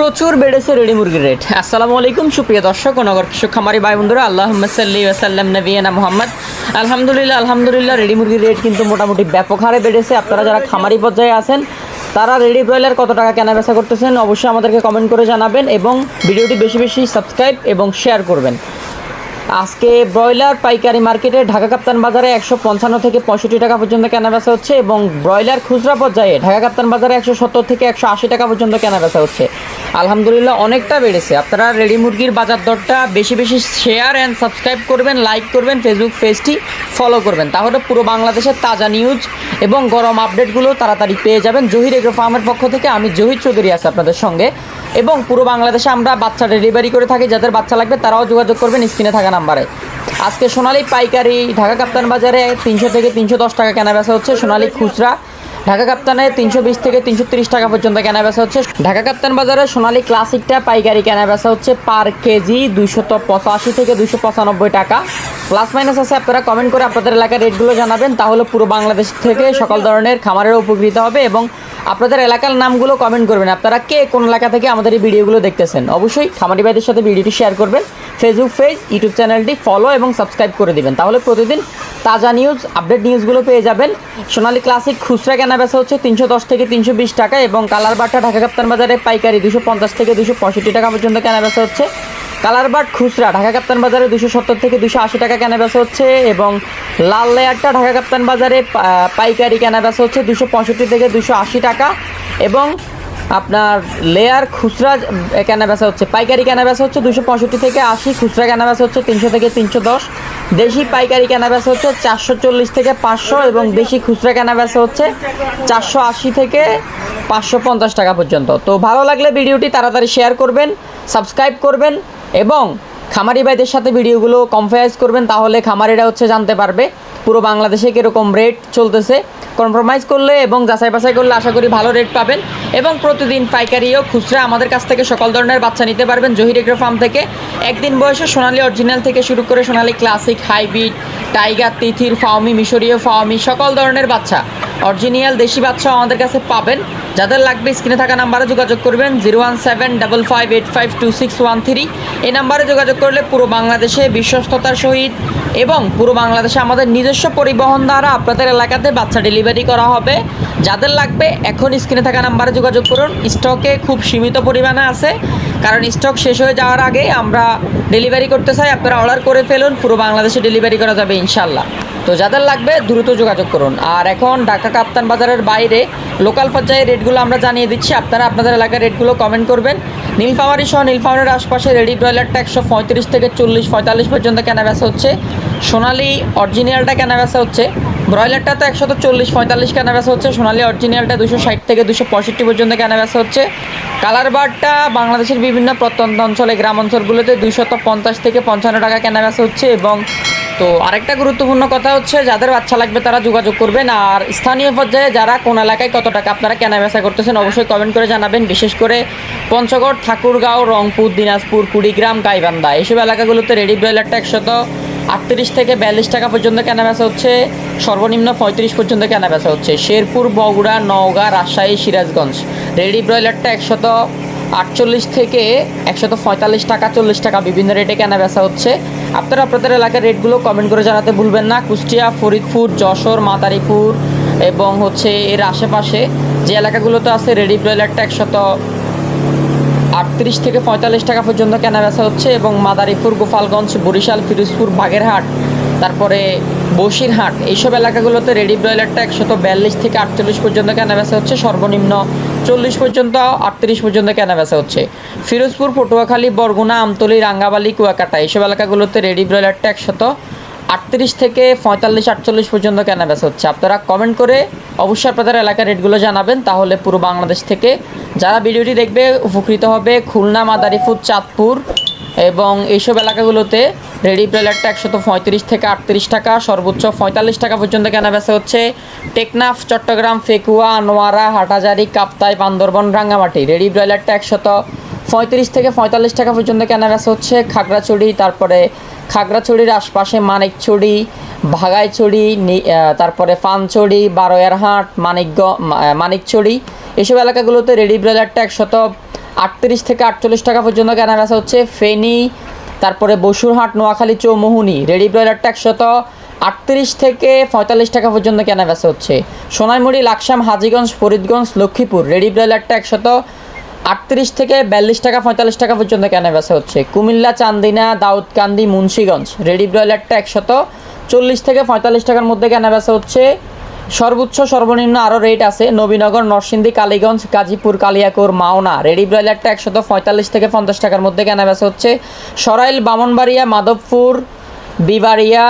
প্রচুর বেড়েছে রেডি মুরগির রেট। আসসালামু আলাইকুম, সুপ্রিয় দর্শক ও নগর কৃষক, খামারি ভাই বন্ধুরা আল্লাহ সাল্লি ওয়াসাল্লাম নবীনা মোহাম্মদ। আলহামদুলিল্লাহ আলহামদুলিল্লাহ, রেডি মুরগির রেট কিন্তু মোটামুটি ব্যাপক হারে বেড়েছে। আপনারা যারা খামারি পর্যায়ে আছেন, তারা রেডি ব্রয়লার কত টাকা কেনা বেচা করতেছেন, অবশ্যই আমাদেরকে কমেন্ট করে জানাবেন এবং ভিডিওটি বেশি বেশি সাবস্ক্রাইব এবং শেয়ার করবেন। আজকে ব্রয়লার পাইকারি মার্কেটে ঢাকা কাপ্তান বাজারে একশো পঞ্চান্ন থেকে পঁয়ষট্টি টাকা পর্যন্ত কেনা বেচা হচ্ছে এবং ব্রয়লার খুচরা পর্যায়ে ঢাকা কাপ্তান বাজারে একশো সত্তর থেকে একশো আশি টাকা পর্যন্ত কেনা বেচা হচ্ছে। আলহামদুলিল্লাহ, অনেকটা বেড়েছে। আপনারা রেডি মুরগির বাজার দরটা বেশি বেশি শেয়ার অ্যান্ড সাবস্ক্রাইব করবেন লাইক করবেন ফেসবুক পেজটি ফলো করবেন। তাহলে পুরো বাংলাদেশের তাজা নিউজ এবং গরম আপডেটগুলো তাড়াতাড়ি পেয়ে যাবেন। জহির এগ্রো ফার্মের পক্ষ থেকে আমি জহির চৌধুরী আছি আপনাদের সঙ্গে। এবং পুরো বাংলাদেশে আমরা বাচ্চা ডেলিভারি করে থাকি, যাদের বাচ্চা লাগবে তারাও যোগাযোগ করবেন স্ক্রিনে থাকা নাম্বারে আজকে সোনালী পাইকারি, ঢাকা কাপ্তান বাজারে তিনশো থেকে তিনশো দশ টাকা কেনা বেচা হচ্ছে সোনালী খুচরা। ঢাকা কাপ্তানে তিনশো বিশ থেকে তিনশো তিরিশ টাকা পর্যন্ত কেনা বেচা হচ্ছে। ঢাকা কাপ্তান বাজারে সোনালী ক্লাসিকটা পাইকারি কেনা বেচা হচ্ছে পার কেজি দুইশত পঁচাশি থেকে দুইশো পঁচানব্বই টাকা। প্লাস মাইনাস আছে, আপনারা কমেন্ট করে আপনাদের এলাকার রেটগুলো জানাবেন, তাহলে পুরো বাংলাদেশ থেকে সকল ধরনের খামারের উপকৃত হবে এবং আপনাদের এলাকার নামগুলো কমেন্ট করবেন। আপনারা কে কোন এলাকা থেকে আমাদের এই ভিডিওগুলো দেখতেছেন? অবশ্যই খামারি ভাইদের সাথে ভিডিওটি শেয়ার করবেন। ফেসবুক পেজ ইউটিউব চ্যানেলটি ফলো এবং সাবস্ক্রাইব করে দিবেন। তাহলে প্রতিদিন তাজা নিউজ আপডেট নিউজগুলো পেয়ে যাবেন। সোনালী ক্লাসিক খুচরা কেনা বেচা হচ্ছে তিনশো দশ থেকে তিনশো বিশ টাকা এবং কালার বাটা ঢাকা কাপ্তান বাজারে পাইকারি দুশো পঞ্চাশ থেকে দুশো পঁয়ষট্টি টাকা পর্যন্ত কেনা বেচা হচ্ছে। কালার বাট খুচরা, ঢাকা কাপ্তান বাজারে দুশো সত্তর থেকে দুশো আশি টাকা কেনা বেচা হচ্ছে এবং লাল লেয়ারটা ঢাকা কাপ্তান বাজারে পাইকারি কেনা বেচা হচ্ছে দুশো পঁয়ষট্টি থেকে দুশো আশি টাকা এবং আপনার লেয়ার খুচরা কেনা বেচা হচ্ছে, পাইকারি কেনা বেচা হচ্ছে দুশো পঁয়ষট্টি থেকে আশি, খুচরা কেনা বেচা হচ্ছে তিনশো থেকে তিনশো দশ, দেশি পাইকারি কেনা বেচা হচ্ছে চারশো চল্লিশ থেকে পাঁচশো এবং দেশি খুচরা কেনা বেচা হচ্ছে চারশো আশি থেকে পাঁচশো পঞ্চাশ টাকা পর্যন্ত। তো ভালো লাগলে ভিডিওটি তাড়াতাড়ি শেয়ার করবেন, সাবস্ক্রাইব করবেন এবং খামারি ভাইদের সাথে ভিডিওগুলো কমফারেন্স করবেন, তাহলে খামারিরা হচ্ছে জানতে পারবে পুরো বাংলাদেশে কীরকম রেট চলতেছে। কম্প্রোমাইজ করলে এবং যাচাই বাছাই করলে আশা করি ভালো রেট পাবেন। এবং প্রতিদিন পাইকারি ও খুচরা আমাদের কাছ থেকে সকল ধরনের বাচ্চা নিতে পারবেন জহির এগ্রো ফার্ম থেকে। একদিন বয়সে সোনালি অরিজিনাল থেকে শুরু করে সোনালী ক্লাসিক হাইব্রিড টাইগার তিথির, ফাওমি, মিশরীয় ফাওমি, সকল ধরনের বাচ্চা। অরিজিনাল দেশি বাচ্চা আমাদের কাছে পাবেন। যাদের লাগবে স্ক্রিনে থাকা নাম্বারে যোগাযোগ করবেন zero one seven double five eight five two six one three. এই নাম্বারে যোগাযোগ করলে পুরো বাংলাদেশে বিশ্বস্ততার সহিত এবং পুরো বাংলাদেশে আমাদের নিজস্ব পরিবহন দ্বারা আপনাদের এলাকাতে বাচ্চা ডেলিভারি করা হবে। যাদের লাগবে, এখন স্ক্রিনে থাকা নাম্বারে যোগাযোগ করুন। স্টকে খুব সীমিত পরিমাণে আছে, কারণ স্টক শেষ হয়ে যাওয়ার আগে আমরা ডেলিভারি করতে চাই, আপনারা অর্ডার করে ফেলুন, পুরো বাংলাদেশে ডেলিভারি করা যাবে ইনশাল্লাহ তো যাদের লাগবে দ্রুত যোগাযোগ করুন। আর এখন ঢাকা কাপ্তান বাজারের বাইরে লোকাল পর্যায়ে রেটগুলো আমরা জানিয়ে দিচ্ছি। আপনারা আপনাদের এলাকার রেটগুলো কমেন্ট করবেন। নীলফামারি সহ নীলফামারির আশপাশে রেডি ব্রয়লারটা একশো পঁয়ত্রিশ থেকে চল্লিশ, পঁয়তাল্লিশ পর্যন্ত কেনা বেচা হচ্ছে। সোনালি অরিজিনালটা কেনা বেচা হচ্ছে। ব্রয়লারটা তো একশো চল্লিশ, পঁয়তাল্লিশ কেনা বেচা হচ্ছে। সোনালি অরিজিনালটা দুশো ষাট থেকে দুশো পঁয়ষট্টি পর্যন্ত কেনা বেচা হচ্ছে। কালার বারটা বাংলাদেশের বিভিন্ন প্রত্যন্ত অঞ্চলে, গ্রাম অঞ্চলগুলোতে দুইশত পঞ্চাশ থেকে পঞ্চান্ন টাকা কেনা বেচা হচ্ছে এবং তো আরেকটা গুরুত্বপূর্ণ কথা হচ্ছে, যাদের বাচ্চা লাগবে তারা যোগাযোগ করবেন। আর স্থানীয় পর্যায়ে যারা কোন এলাকায় কত টাকা আপনারা কেনা বেচা করতেছেন অবশ্যই কমেন্ট করে জানাবেন। বিশেষ করে পঞ্চগড়, ঠাকুরগাঁও, রংপুর, দিনাজপুর, কুড়িগ্রাম, গাইবান্ধা। এইসব এলাকাগুলোতে রেডি ব্রয়লারটা একশত আটত্রিশ থেকে বিয়াল্লিশ টাকা পর্যন্ত কেনা বেচা হচ্ছে। সর্বনিম্ন পঁয়ত্রিশ পর্যন্ত কেনা বেচা হচ্ছে। শেরপুর, বগুড়া, নওগাঁ, রাজশাহী, সিরাজগঞ্জ। রেডি ব্রয়লারটা একশত আটচল্লিশ থেকে একশত পঁয়তাল্লিশ টাকা, চল্লিশ টাকা বিভিন্ন রেটে কেনা বেচা হচ্ছে। আপনারা আপনাদের এলাকার রেটগুলো কমেন্ট করে জানাতে ভুলবেন না। কুষ্টিয়া, ফরিদপুর, যশোর, মাদারীপুর এবং হচ্ছে এর আশেপাশে যে এলাকাগুলোতে আছে রেডি ব্রয়লারটা একশত আটত্রিশ থেকে পঁয়তাল্লিশ টাকা পর্যন্ত কেনা বেচা হচ্ছে এবং মাদারীপুর, গোপালগঞ্জ, বরিশাল, ফিরোজপুর, বাগেরহাট, তারপরে বসিরহাট, এইসব এলাকাগুলোতে রেডি ব্রয়লারটা একশত বিয়াল্লিশ থেকে আটচল্লিশ পর্যন্ত কেনা বেচা হচ্ছে। সর্বনিম্ন চল্লিশ পর্যন্ত, আটত্রিশ পর্যন্ত কেনা বেচা হচ্ছে। ফিরোজপুর, পটুয়াখালী, বরগুনা, আমতলি রাঙ্গাবালি কুয়াকাটা, এসব এলাকাগুলোতে রেডি ব্রয়লারটা একশত আটত্রিশ থেকে পঁয়তাল্লিশ, আটচল্লিশ পর্যন্ত কেনা বেচা হচ্ছে। আপনারা কমেন্ট করে অবশ্যই আপনাদের এলাকার রেটগুলো জানাবেন, তাহলে পুরো বাংলাদেশ থেকে যারা ভিডিওটি দেখবে, উপকৃত হবে খুলনা, মাদারীপুর, চাঁদপুর এবং এইসব এলাকাগুলোতে রেডি ব্রয়লারটা একশত পঁয়ত্রিশ থেকে আটত্রিশ টাকা, সর্বোচ্চ পঁয়তাল্লিশ টাকা পর্যন্ত কেনা বেচা হচ্ছে। টেকনাফ, চট্টগ্রাম, ফেকুয়া নোয়ারা হাটাজারি, কাপ্তাই, বান্দরবন, রাঙ্গামাটি। রেডি ব্রয়লারটা একশত পঁয়ত্রিশ থেকে পঁয়তাল্লিশ টাকা পর্যন্ত কেনা বেচা হচ্ছে। খাগড়াছড়ি, তারপরে খাগড়াছড়ির আশপাশে মানিকছড়ি, ভাগাইছড়ি তারপরে পানছড়ি, বারোয়ারহাট, মানিকগ মানিকছড়ি। এসব এলাকাগুলোতে রেডি ব্রয়লারটা একশত আটত্রিশ থেকে আটচল্লিশ টাকা পর্যন্ত কেনা বেচা হচ্ছে ফেনি, তারপরে বসুরহাট, নোয়াখালী, চৌমোহনি, রেডি ব্রয়লারটা একশত আটত্রিশ থেকে পঁয়তাল্লিশ টাকা পর্যন্ত কেনা বেচা হচ্ছে। সোনাইমুড়ি, লাকসাম, হাজিগঞ্জ, ফরিদগঞ্জ, লক্ষ্মীপুর, রেডি ব্রয়লারটা একশত আটত্রিশ থেকে বিয়াল্লিশ টাকা, পঁয়তাল্লিশ টাকা পর্যন্ত কেনা বেচা হচ্ছে। কুমিল্লা, চান্দিনা, দাউদকান্দি, মুন্সীগঞ্জ, রেডি ব্রয়লারটা একশত চল্লিশ থেকে পঁয়তাল্লিশ টাকার মধ্যে কেনা বেচা হচ্ছে। সর্বোচ্চ সর্বনিম্ন আরও রেট আছে নবীনগর, নরসিংদী, কালীগঞ্জ, গাজীপুর, কালিয়াকোর, মাওনা। রেডি ব্রয়লারটা একশত পঁয়তাল্লিশ থেকে পঞ্চাশ টাকার মধ্যে কেনা বেচা হচ্ছে। সরাইল, বামনবাড়িয়া, মাধবপুর, বিবাড়িয়া,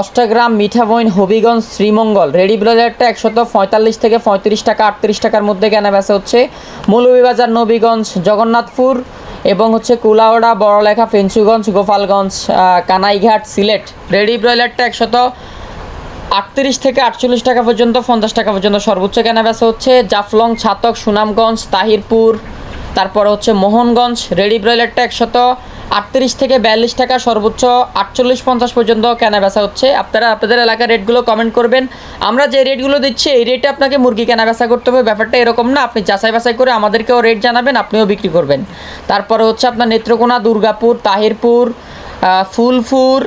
অষ্টাগ্রাম মিঠাবইন হবিগঞ্জ, শ্রীমঙ্গল। রেডি ব্রয়লারটা একশত পঁয়তাল্লিশ থেকে পঁয়ত্রিশ টাকা আটত্রিশ টাকার মধ্যে কেনা বেচা হচ্ছে। মৌলভীবাজার, নবীগঞ্জ, জগন্নাথপুর এবং হচ্ছে কুলাওড়া, বড়লেখা, ফেঞ্চুগঞ্জ, গোপালগঞ্জ কানাইঘাট, সিলেট। রেডি ব্রয়লারটা একশত আটত্রিশ থেকে আটচল্লিশ টাকা পর্যন্ত, পঞ্চাশ টাকা পর্যন্ত সর্বোচ্চ কেনা বেচা হচ্ছে। জাফলং, ছাতক, সুনামগঞ্জ, তাহিরপুর, তারপর হচ্ছে মোহনগঞ্জ, রেডি ব্রয়লারটা একশত। আটত্রিশ থেকে বিয়াল্লিশ টাকা সর্বোচ্চ, আটচল্লিশ, পঞ্চাশ পর্যন্ত কেনা বেচা হচ্ছে। আপনারা আপনাদের এলাকার রেটগুলো কমেন্ট করবেন। আমরা যে রেটগুলো দিচ্ছি, এই রেটে আপনাকে মুরগি কেনা বেচা করতে হবে। ব্যাপারটা এরকম না, আপনি যাচাই বাছাই করে আমাদেরকেও রেট জানাবেন, আপনিও বিক্রি করবেন। তারপরে হচ্ছে আপনার নেত্রকোনা, দুর্গাপুর, তাহিরপুর ফুলপুর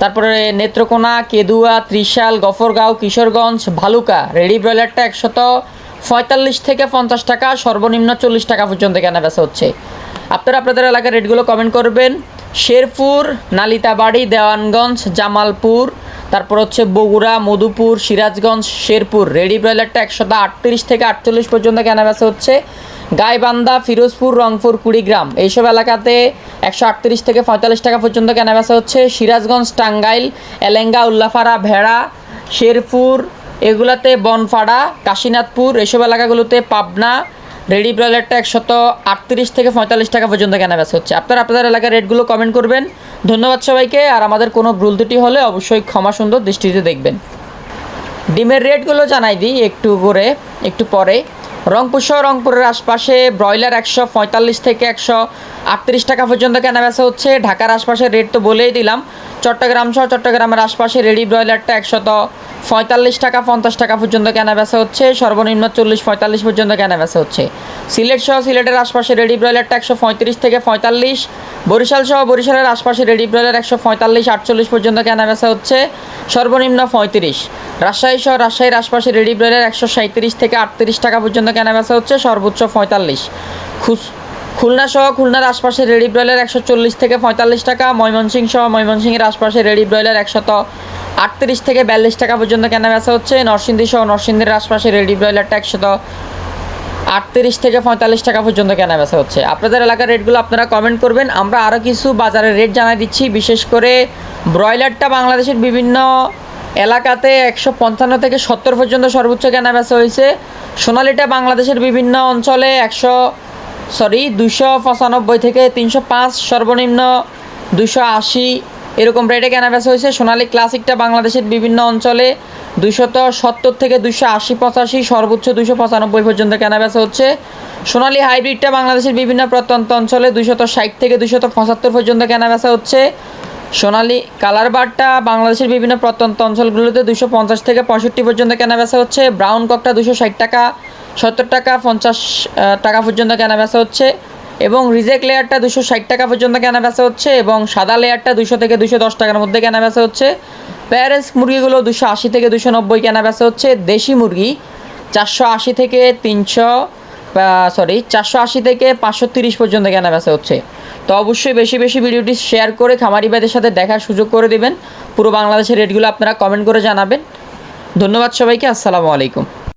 তারপরে নেত্রকোনা, কেদুয়া, ত্রিশাল, গফরগাঁও, কিশোরগঞ্জ, ভালুকা। রেডি ব্রয়লারটা একশত পঁয়তাল্লিশ থেকে পঞ্চাশ টাকা, সর্বনিম্ন চল্লিশ টাকা পর্যন্ত কেনা বেচা হচ্ছে। আপনারা আপনাদের এলাকার রেটগুলো কমেন্ট করবেন। শেরপুর, নালিতাবাড়ি, দেওয়ানগঞ্জ, জামালপুর, তারপর হচ্ছে বগুড়া, মধুপুর, সিরাজগঞ্জ, শেরপুর। রেডি ব্রয়লারটা একশত আটত্রিশ থেকে আটচল্লিশ পর্যন্ত কেনা বেচা হচ্ছে। গাইবান্ধা, ফিরোজপুর, রংপুর, কুড়িগ্রাম। এইসব এলাকাতে একশো আটত্রিশ থেকে পঁয়তাল্লিশ টাকা পর্যন্ত কেনা বেচা হচ্ছে। সিরাজগঞ্জ, টাঙ্গাইল, এলেঙ্গা উল্লাপাড়া ভেড়া, শেরপুর, এগুলাতে বনপাড়া কাশীনাথপুর, এসব এলাকাগুলোতে পাবনা, রেডি ব্রয়লারটা একশত আটত্রিশ থেকে পঁয়তাল্লিশ টাকা পর্যন্ত কেনা বেচা হচ্ছে। আপনারা আপনাদের এলাকার রেটগুলো কমেন্ট করবেন। ধন্যবাদ সবাইকে। আর আমাদের কোনো ভুল ত্রুটি হলে অবশ্যই ক্ষমা সুন্দর দৃষ্টিতে দেখবেন। ডিমের রেটগুলো জানাই দিই একটু করে, একটু পরে। রংপুর সহ রংপুরের আশপাশে ব্রয়লার একশো পঁয়তাল্লিশ থেকে একশো আটত্রিশ টাকা পর্যন্ত কেনাবেচা হচ্ছে। ঢাকার আশপাশের রেট তো বলেই দিলাম। চট্টগ্রাম সহ চট্টগ্রামের আশপাশে রেডি ব্রয়লারটা একশত পঁয়তাল্লিশ টাকা, পঞ্চাশ টাকা পর্যন্ত কেনাবেচা হচ্ছে। সর্বনিম্ন চল্লিশ পঁয়তাল্লিশ পর্যন্ত কেনা বেচা হচ্ছে। সিলেট সহ সিলেটের আশপাশে রেডি ব্রয়লারটা একশো পঁয়ত্রিশ থেকে পঁয়তাল্লিশ। বরিশাল সহ বরিশালের আশপাশে রেডি ব্রয়লার একশো পঁয়তাল্লিশ, আটচল্লিশ পর্যন্ত কেনা বেচা হচ্ছে। সর্বনিম্ন পঁয়ত্রিশ। রাজশাহী সহ রাজশাহীর আশপাশে রেডি ব্রয়লার একশো সাঁত্রিশ থেকে আটত্রিশ টাকা পর্যন্ত কেনা বেচা হচ্ছে, সর্বোচ্চ পঁয়তাল্লিশ। খুস খুলনা সহ খুলনার আশপাশে রেডি ব্রয়লার একশো চল্লিশ থেকে পঁয়তাল্লিশ টাকা, ময়মনসিংহ সহ ময়মনসিংহের আশপাশে রেডি ব্রয়লার একশত আটত্রিশ থেকে বিয়াল্লিশ টাকা পর্যন্ত কেনা বেচা হচ্ছে। নরসিংদী সহ নরসিংদীর আশপাশে রেডি ব্রয়লারটা একশত আটত্রিশ থেকে পঁয়তাল্লিশ টাকা পর্যন্ত কেনা বেচা হচ্ছে। আপনাদের এলাকার রেটগুলো আপনারা কমেন্ট করবেন। আমরা আরও কিছু বাজারের রেট জানাই দিচ্ছি। বিশেষ করে ব্রয়লারটা বাংলাদেশের বিভিন্ন এলাকাতে একশো পঞ্চান্ন থেকে সত্তর পর্যন্ত সর্বোচ্চ কেনা বেচা হয়েছে। সোনালিটা বাংলাদেশের বিভিন্ন অঞ্চলে একশো সরি দুশো পঁচানব্বই থেকে তিনশো পাঁচ, সর্বনিম্ন দুশো আশি এরকম রেটে কেনা বেচা হয়েছে। সোনালী ক্লাসিকটা বাংলাদেশের বিভিন্ন অঞ্চলে দুশত সত্তর থেকে দুশো আশি পঁচাশি, সর্বোচ্চ দুশো পঁচানব্বই পর্যন্ত কেনা বেচা হচ্ছে। সোনালী হাইব্রিডটা বাংলাদেশের বিভিন্ন প্রত্যন্ত অঞ্চলে দুশত ষাট থেকে দুশত পঁচাত্তর পর্যন্ত কেনা বেচা হচ্ছে। সোনালী কালার বারটা বাংলাদেশের বিভিন্ন প্রত্যন্ত অঞ্চলগুলোতে দুশো পঞ্চাশ থেকে পঁয়ষট্টি পর্যন্ত কেনা বেচা হচ্ছে ব্রাউন ককটা দুশো ষাট টাকা, সত্তর টাকা, পঞ্চাশ টাকা পর্যন্ত কেনা বেচা হচ্ছে। এবং রিজেক্ট লেয়ারটা দুশো ষাট টাকা পর্যন্ত কেনা বেচা হচ্ছে এবং সাদা লেয়ারটা দুশো থেকে দুশো দশ টাকার মধ্যে কেনা বেচা হচ্ছে। প্যারেন্স মুরগিগুলো দুশো আশি থেকে দুশো নব্বই কেনা বেচা হচ্ছে। দেশি মুরগি চারশো আশি থেকে তিনশো সরি চারশো আশি থেকে পাঁচশো তিরিশ পর্যন্ত কেনা বেচা হচ্ছে। তো অবশ্যই বেশি বেশি ভিডিওটি শেয়ার করে খামারি ভাইদের সাথে দেখার সুযোগ করে দেবেন। পুরো বাংলাদেশের রেটগুলো আপনারা কমেন্ট করে জানাবেন। ধন্যবাদ সবাইকে, আসসালামু আলাইকুম।